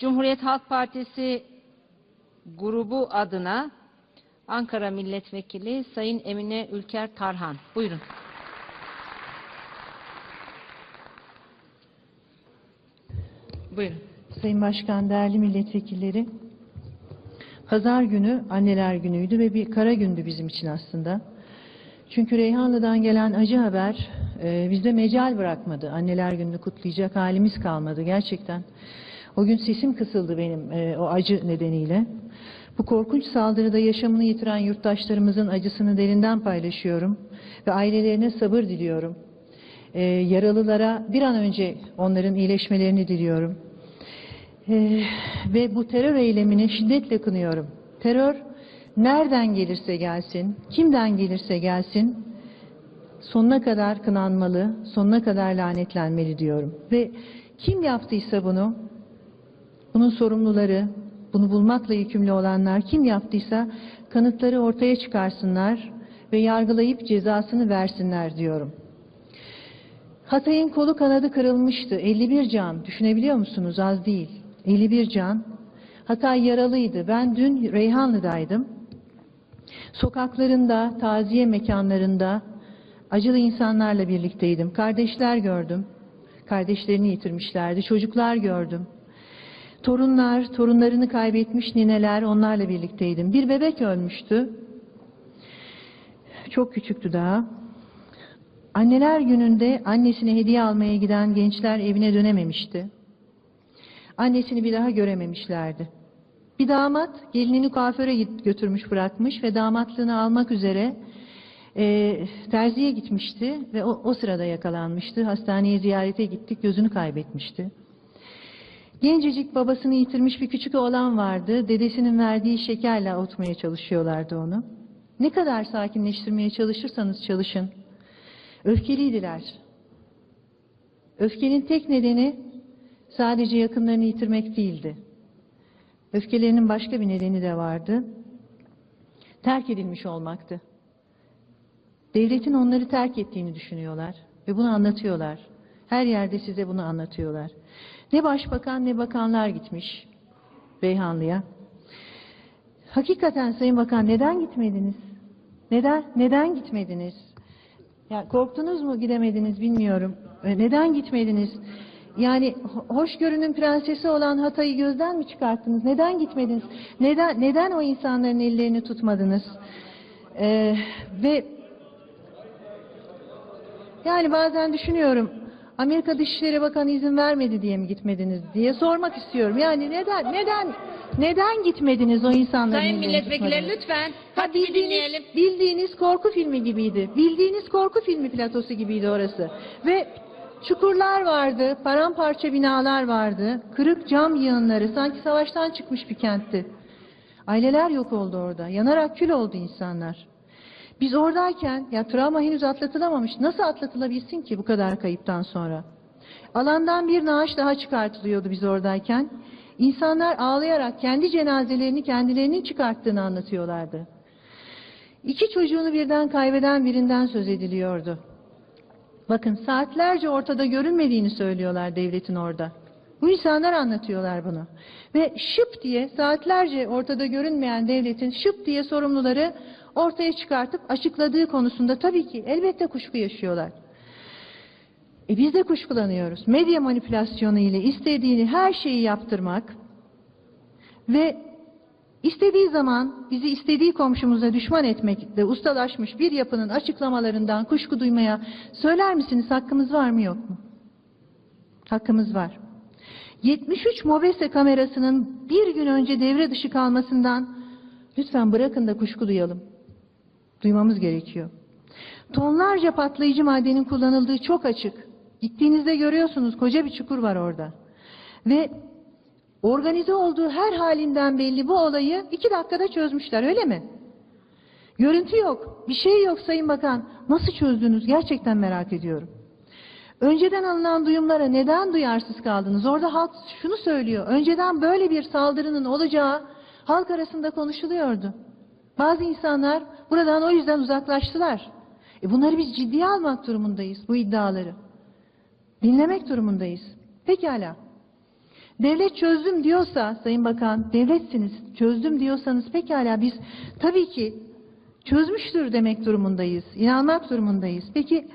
Cumhuriyet Halk Partisi grubu adına Ankara Milletvekili Sayın Emine Ülker Tarhan. Buyurun. Buyurun. Sayın Başkan, değerli milletvekilleri, Pazar günü anneler günüydü ve bir kara gündü bizim için aslında. Çünkü Reyhanlı'dan gelen acı haber e, bizde mecal bırakmadı. Anneler gününü kutlayacak halimiz kalmadı gerçekten. O gün sesim kısıldı benim e, o acı nedeniyle. Bu korkunç saldırıda yaşamını yitiren yurttaşlarımızın acısını derinden paylaşıyorum ve ailelerine sabır diliyorum. E, yaralılara bir an önce onların iyileşmelerini diliyorum. Ee, ve bu terör eylemini şiddetle kınıyorum. Terör nereden gelirse gelsin, kimden gelirse gelsin sonuna kadar kınanmalı, sonuna kadar lanetlenmeli diyorum. Ve kim yaptıysa bunu, bunun sorumluları, bunu bulmakla yükümlü olanlar kim yaptıysa kanıtları ortaya çıkarsınlar ve yargılayıp cezasını versinler diyorum. Hatay'ın kolu kanadı kırılmıştı. 51 can. Düşünebiliyor musunuz? Az değil. 51 can. Hatay yaralıydı. Ben dün Reyhanlı'daydım. Sokaklarında, taziye mekanlarında acılı insanlarla birlikteydim. Kardeşler gördüm. Kardeşlerini yitirmişlerdi. Çocuklar gördüm. Torunlar, torunlarını kaybetmiş nineler onlarla birlikteydim. Bir bebek ölmüştü. Çok küçüktü daha. Anneler gününde annesine hediye almaya giden gençler evine dönememişti. Annesini bir daha görememişlerdi. Bir damat gelinini kuaföre götürmüş bırakmış ve damatlığını almak üzere e, terziye gitmişti ve o, o sırada yakalanmıştı. Hastaneye ziyarete gittik gözünü kaybetmişti. Gencecik babasını yitirmiş bir küçük oğlan vardı. Dedesinin verdiği şekerle avutmaya çalışıyorlardı onu. Ne kadar sakinleştirmeye çalışırsanız çalışın. Öfkeliydiler. Öfkenin tek nedeni sadece yakınlarını yitirmek değildi. Öfkelerinin başka bir nedeni de vardı. Terk edilmiş olmaktı. Devletin onları terk ettiğini düşünüyorlar ve bunu anlatıyorlar. Her yerde size bunu anlatıyorlar. Ne başbakan ne bakanlar gitmiş Beyhanlı'ya. Hakikaten Sayın Bakan neden gitmediniz? Neden neden gitmediniz? Ya korktunuz mu gidemediniz bilmiyorum. E, Neden gitmediniz? Yani ho- hoşgörünün prensesi olan Hatay'ı gözden mi çıkarttınız? Neden gitmediniz? Neden neden o insanların ellerini tutmadınız? Ee, ve yani bazen düşünüyorum Amerika Dışişleri Bakanı izin vermedi diye mi gitmediniz diye sormak istiyorum. Yani neden neden neden gitmediniz o insanların Sayın milletvekilleri lütfen Ha, bildiğiniz, bildiğiniz korku filmi gibiydi. Bildiğiniz korku filmi platosu gibiydi orası. Ve çukurlar vardı, paramparça binalar vardı, kırık cam yığınları, sanki savaştan çıkmış bir kentti. Aileler yok oldu orada, yanarak kül oldu insanlar. Biz oradayken, ya travma henüz atlatılamamış, nasıl atlatılabilsin ki bu kadar kayıptan sonra? Alandan bir naaş daha çıkartılıyordu biz oradayken. İnsanlar ağlayarak kendi cenazelerini kendilerinin çıkarttığını anlatıyorlardı. İki çocuğunu birden kaybeden birinden söz ediliyordu. Bakın saatlerce ortada görünmediğini söylüyorlar devletin orada. Bu insanlar anlatıyorlar bunu. Ve şıp diye saatlerce ortada görünmeyen devletin şıp diye sorumluları ortaya çıkartıp açıkladığı konusunda tabii ki elbette kuşku yaşıyorlar. E biz de kuşkulanıyoruz. Medya manipülasyonu ile istediğini her şeyi yaptırmak ve istediği zaman bizi istediği komşumuza düşman etmekte ustalaşmış bir yapının açıklamalarından kuşku duymaya söyler misiniz hakkımız var mı yok mu? Hakkımız var. 73 Mobese kamerasının bir gün önce devre dışı kalmasından lütfen bırakın da kuşku duyalım. Duymamız gerekiyor. Tonlarca patlayıcı maddenin kullanıldığı çok açık. Gittiğinizde görüyorsunuz koca bir çukur var orada. Ve organize olduğu her halinden belli bu olayı iki dakikada çözmüşler öyle mi? Görüntü yok, bir şey yok Sayın Bakan. Nasıl çözdünüz? Gerçekten merak ediyorum. Önceden alınan duyumlara neden duyarsız kaldınız? Orada halk şunu söylüyor. Önceden böyle bir saldırının olacağı halk arasında konuşuluyordu. Bazı insanlar buradan o yüzden uzaklaştılar. E bunları biz ciddiye almak durumundayız, bu iddiaları. Dinlemek durumundayız. Pekala. Devlet çözdüm diyorsa Sayın Bakan, devletsiniz, çözdüm diyorsanız pekala biz tabii ki çözmüştür demek durumundayız, inanmak durumundayız. Peki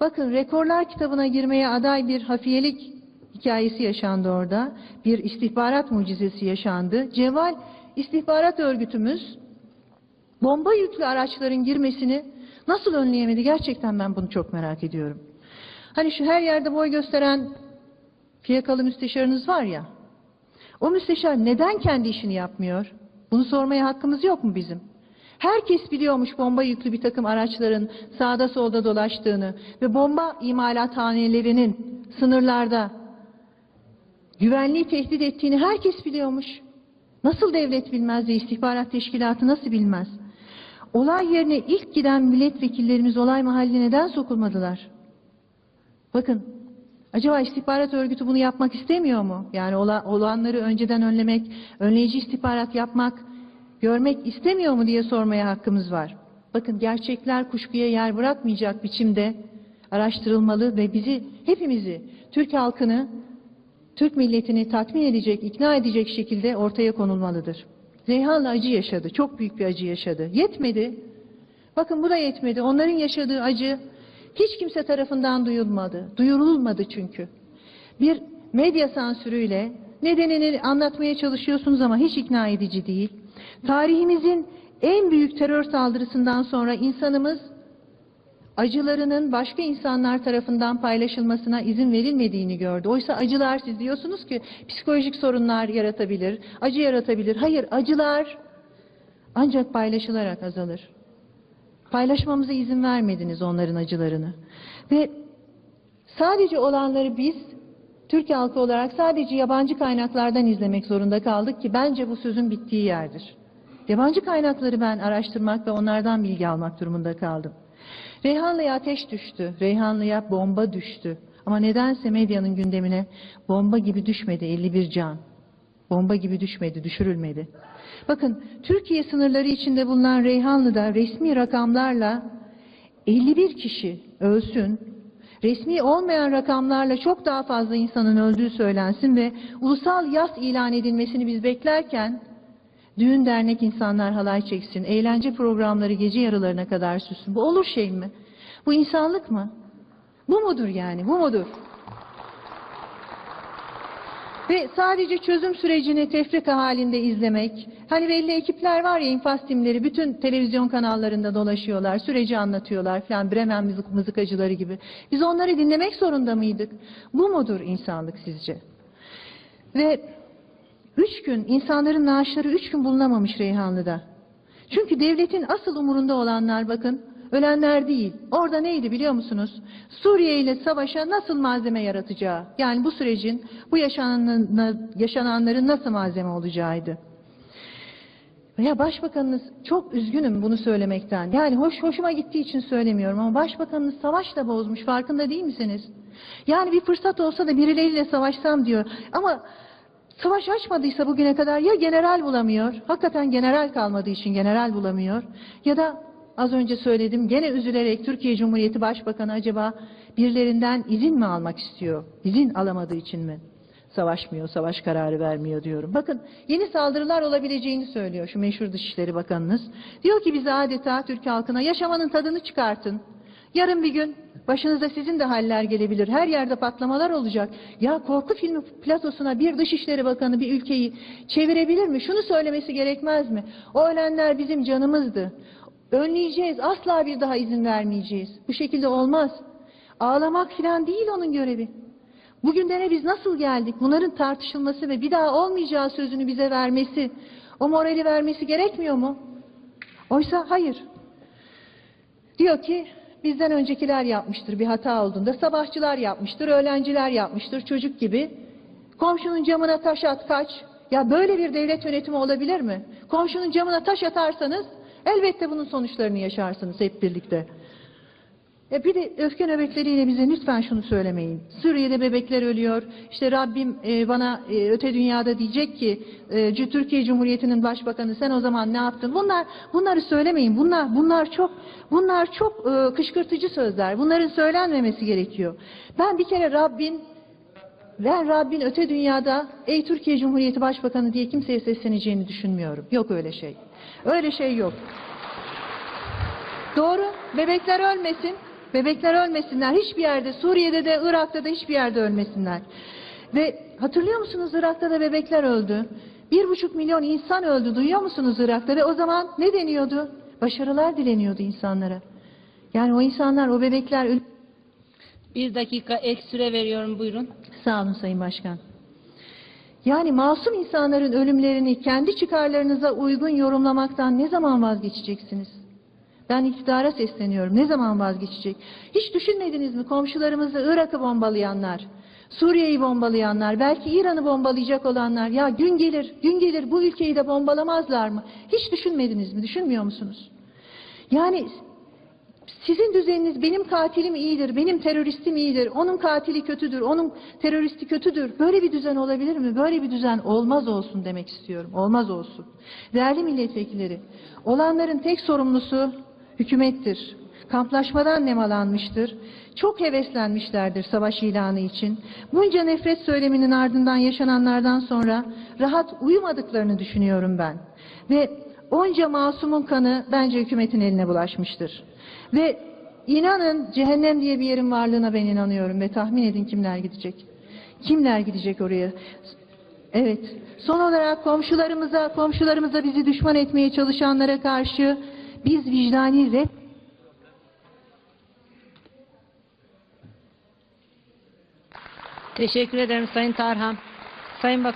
bakın rekorlar kitabına girmeye aday bir hafiyelik hikayesi yaşandı orada. Bir istihbarat mucizesi yaşandı. Ceval istihbarat örgütümüz bomba yüklü araçların girmesini nasıl önleyemedi? Gerçekten ben bunu çok merak ediyorum. Hani şu her yerde boy gösteren fiyakalı müsteşarınız var ya, o müsteşar neden kendi işini yapmıyor? Bunu sormaya hakkımız yok mu bizim? Herkes biliyormuş bomba yüklü bir takım araçların sağda solda dolaştığını ve bomba imalathanelerinin sınırlarda güvenliği tehdit ettiğini herkes biliyormuş. Nasıl devlet bilmez de istihbarat teşkilatı nasıl bilmez? Olay yerine ilk giden milletvekillerimiz olay mahalline neden sokulmadılar? Bakın, acaba istihbarat örgütü bunu yapmak istemiyor mu? Yani ola- olanları önceden önlemek, önleyici istihbarat yapmak, görmek istemiyor mu diye sormaya hakkımız var. Bakın gerçekler kuşkuya yer bırakmayacak biçimde araştırılmalı ve bizi, hepimizi, Türk halkını, Türk milletini tatmin edecek, ikna edecek şekilde ortaya konulmalıdır. Reyhan'la acı yaşadı, çok büyük bir acı yaşadı. Yetmedi. Bakın bu da yetmedi. Onların yaşadığı acı hiç kimse tarafından duyulmadı. Duyurulmadı çünkü. Bir medya sansürüyle nedenini anlatmaya çalışıyorsunuz ama hiç ikna edici değil. Tarihimizin en büyük terör saldırısından sonra insanımız acılarının başka insanlar tarafından paylaşılmasına izin verilmediğini gördü. Oysa acılar siz diyorsunuz ki psikolojik sorunlar yaratabilir, acı yaratabilir. Hayır, acılar ancak paylaşılarak azalır. Paylaşmamıza izin vermediniz onların acılarını. Ve sadece olanları biz Türk halkı olarak sadece yabancı kaynaklardan izlemek zorunda kaldık ki bence bu sözün bittiği yerdir. Yabancı kaynakları ben araştırmak ve onlardan bilgi almak durumunda kaldım. Reyhanlı'ya ateş düştü, Reyhanlı'ya bomba düştü. Ama nedense medyanın gündemine bomba gibi düşmedi 51 can. Bomba gibi düşmedi, düşürülmedi. Bakın Türkiye sınırları içinde bulunan Reyhanlı'da resmi rakamlarla 51 kişi ölsün, resmi olmayan rakamlarla çok daha fazla insanın öldüğü söylensin ve ulusal yas ilan edilmesini biz beklerken düğün dernek insanlar halay çeksin, eğlence programları gece yarılarına kadar sürsün. Bu olur şey mi? Bu insanlık mı? Bu mudur yani? Bu mudur? Ve sadece çözüm sürecini tefrika halinde izlemek. Hani belli ekipler var ya infaz timleri bütün televizyon kanallarında dolaşıyorlar. Süreci anlatıyorlar falan Bremen mızık, mızıkacıları gibi. Biz onları dinlemek zorunda mıydık? Bu mudur insanlık sizce? Ve üç gün insanların naaşları üç gün bulunamamış Reyhanlı'da. Çünkü devletin asıl umurunda olanlar bakın ölenler değil. Orada neydi biliyor musunuz? Suriye ile savaşa nasıl malzeme yaratacağı. Yani bu sürecin, bu yaşanan, yaşananların nasıl malzeme olacağıydı. Veya başbakanınız, çok üzgünüm bunu söylemekten. Yani hoş hoşuma gittiği için söylemiyorum ama başbakanınız savaşla bozmuş farkında değil misiniz? Yani bir fırsat olsa da birileriyle savaşsam diyor. Ama savaş açmadıysa bugüne kadar ya general bulamıyor, hakikaten general kalmadığı için general bulamıyor ya da Az önce söyledim gene üzülerek Türkiye Cumhuriyeti Başbakanı acaba birilerinden izin mi almak istiyor? İzin alamadığı için mi? Savaşmıyor, savaş kararı vermiyor diyorum. Bakın yeni saldırılar olabileceğini söylüyor şu meşhur Dışişleri Bakanınız. Diyor ki bize adeta Türk halkına yaşamanın tadını çıkartın. Yarın bir gün başınıza sizin de haller gelebilir. Her yerde patlamalar olacak. Ya korku filmi platosuna bir Dışişleri Bakanı bir ülkeyi çevirebilir mi? Şunu söylemesi gerekmez mi? O ölenler bizim canımızdı. Önleyeceğiz. Asla bir daha izin vermeyeceğiz. Bu şekilde olmaz. Ağlamak falan değil onun görevi. Bugünlere biz nasıl geldik? Bunların tartışılması ve bir daha olmayacağı sözünü bize vermesi, o morali vermesi gerekmiyor mu? Oysa hayır. Diyor ki bizden öncekiler yapmıştır bir hata olduğunda. Sabahçılar yapmıştır, öğlenciler yapmıştır çocuk gibi. Komşunun camına taş at kaç. Ya böyle bir devlet yönetimi olabilir mi? Komşunun camına taş atarsanız Elbette bunun sonuçlarını yaşarsınız hep birlikte. E bir de öfke nöbetleriyle bize lütfen şunu söylemeyin. Suriye'de bebekler ölüyor. İşte Rabbim e, bana e, öte dünyada diyecek ki e, Türkiye Cumhuriyeti'nin başbakanı sen o zaman ne yaptın? Bunlar bunları söylemeyin. Bunlar bunlar çok bunlar çok e, kışkırtıcı sözler. Bunların söylenmemesi gerekiyor. Ben bir kere Rabbin ben Rabbin öte dünyada ey Türkiye Cumhuriyeti Başbakanı diye kimseye sesleneceğini düşünmüyorum. Yok öyle şey. Öyle şey yok. Doğru. Bebekler ölmesin. Bebekler ölmesinler. Hiçbir yerde, Suriye'de de, Irak'ta da hiçbir yerde ölmesinler. Ve hatırlıyor musunuz Irak'ta da bebekler öldü. Bir buçuk milyon insan öldü. Duyuyor musunuz Irak'ta? Ve o zaman ne deniyordu? Başarılar dileniyordu insanlara. Yani o insanlar, o bebekler... Bir dakika ek süre veriyorum buyurun. Sağ olun Sayın Başkan. Yani masum insanların ölümlerini kendi çıkarlarınıza uygun yorumlamaktan ne zaman vazgeçeceksiniz? Ben iktidara sesleniyorum. Ne zaman vazgeçecek? Hiç düşünmediniz mi komşularımızı Irak'ı bombalayanlar, Suriye'yi bombalayanlar, belki İran'ı bombalayacak olanlar, ya gün gelir, gün gelir bu ülkeyi de bombalamazlar mı? Hiç düşünmediniz mi? Düşünmüyor musunuz? Yani sizin düzeniniz benim katilim iyidir, benim teröristim iyidir, onun katili kötüdür, onun teröristi kötüdür. Böyle bir düzen olabilir mi? Böyle bir düzen olmaz olsun demek istiyorum. Olmaz olsun. Değerli milletvekilleri, olanların tek sorumlusu hükümettir. Kamplaşmadan nemalanmıştır. Çok heveslenmişlerdir savaş ilanı için. Bunca nefret söyleminin ardından yaşananlardan sonra rahat uyumadıklarını düşünüyorum ben. Ve onca masumun kanı bence hükümetin eline bulaşmıştır. Ve inanın cehennem diye bir yerin varlığına ben inanıyorum ve tahmin edin kimler gidecek. Kimler gidecek oraya? Evet. Son olarak komşularımıza, komşularımıza bizi düşman etmeye çalışanlara karşı biz vicdani ve Teşekkür ederim Sayın Tarhan. Sayın Bakan.